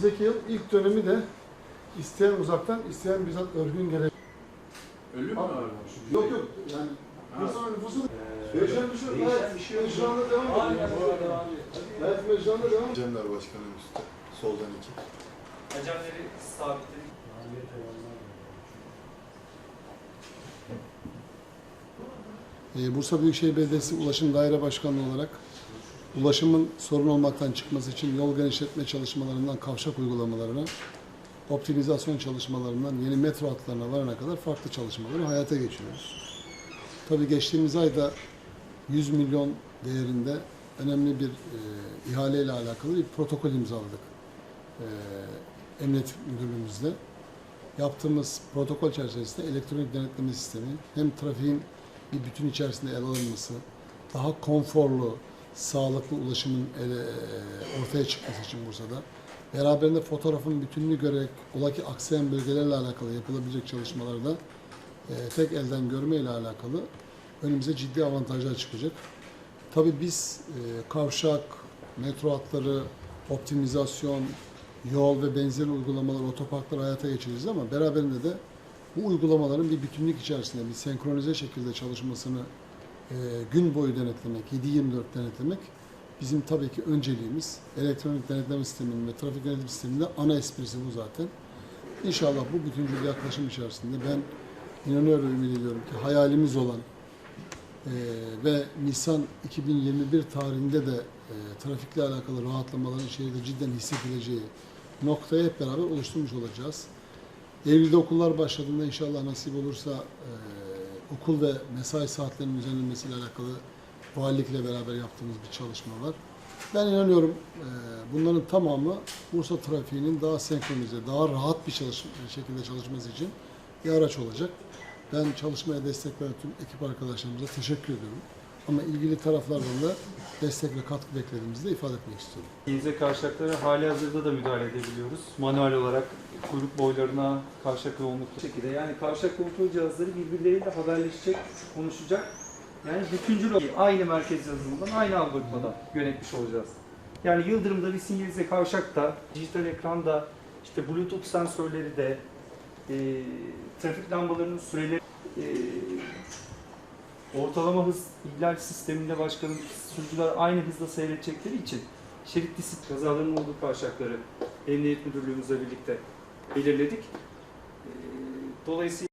önümüzdeki yıl ilk dönemi de isteyen uzaktan, isteyen bizzat örgün gelecek. Ölü mü var? Yok yok yani Ha. Bursa'nın nüfusu Ee, değişen bir şey yok. değişen Evet, bir şey yok. Şu anda devam ediyor. Aynen bu devam ediyor. Evet, ve şu anda devam Cemler Başkanım üstte. Soldan iki. Hacemleri sabitledik. Ee, Bursa Büyükşehir Belediyesi Ulaşım Daire Başkanlığı olarak ulaşımın sorun olmaktan çıkması için yol genişletme çalışmalarından kavşak uygulamalarına, optimizasyon çalışmalarından yeni metro hatlarına varana kadar farklı çalışmaları hayata geçiriyoruz. Tabii geçtiğimiz ayda 100 milyon değerinde önemli bir e, ihaleyle alakalı bir protokol imzaladık. E, Emniyet Müdürlüğümüzle. Yaptığımız protokol çerçevesinde elektronik denetleme sistemi hem trafiğin bir bütün içerisinde ele alınması, daha konforlu, sağlıklı ulaşımın ele, e, ortaya çıkması için Bursa'da, beraberinde fotoğrafın bütününü görerek ola ki aksayan bölgelerle alakalı yapılabilecek çalışmalarda e, tek elden görme ile alakalı önümüze ciddi avantajlar çıkacak. Tabii biz e, kavşak, metro hatları, optimizasyon, yol ve benzeri uygulamalar, otoparklar hayata geçireceğiz ama beraberinde de bu uygulamaların bir bütünlük içerisinde bir senkronize şekilde çalışmasını gün boyu denetlemek, 7-24 denetlemek bizim tabii ki önceliğimiz. Elektronik denetleme sisteminin ve trafik yönetim sisteminde ana esprisi bu zaten. İnşallah bu bütüncül yaklaşım içerisinde ben inanıyorum, ümit ediyorum ki hayalimiz olan e, ve Nisan 2021 tarihinde de e, trafikle alakalı rahatlamaların şehirde cidden hissedileceği noktayı hep beraber oluşturmuş olacağız. Eylül'de okullar başladığında inşallah nasip olursa e, okul ve mesai saatlerinin düzenlenmesiyle alakalı valilikle beraber yaptığımız bir çalışma var. Ben inanıyorum e, bunların tamamı Bursa trafiğinin daha senkronize, daha rahat bir çalış şekilde çalışması için bir araç olacak. Ben çalışmaya destek veren tüm ekip arkadaşlarımıza teşekkür ediyorum. Ama ilgili taraflardan da destek ve katkı beklediğimizi de ifade etmek istiyorum. Denize kavşaklara hali hazırda da müdahale edebiliyoruz. Manuel olarak kuyruk boylarına, kavşak yoğunluklu şekilde. Yani kavşak kontrol cihazları birbirleriyle haberleşecek, konuşacak. Yani bütüncül olarak aynı merkez yazılımından, aynı algoritmadan yönetmiş olacağız. Yani Yıldırım'da bir sinyalize kavşakta, dijital ekranda, işte Bluetooth sensörleri de, e, trafik lambalarının süreleri, e, ortalama hız ihlal sisteminde başkanım sürücüler aynı hızla seyredecekleri için şerit disiplin kazalarının olduğu kavşakları Emniyet Müdürlüğümüzle birlikte belirledik. Ee, Dolayısıyla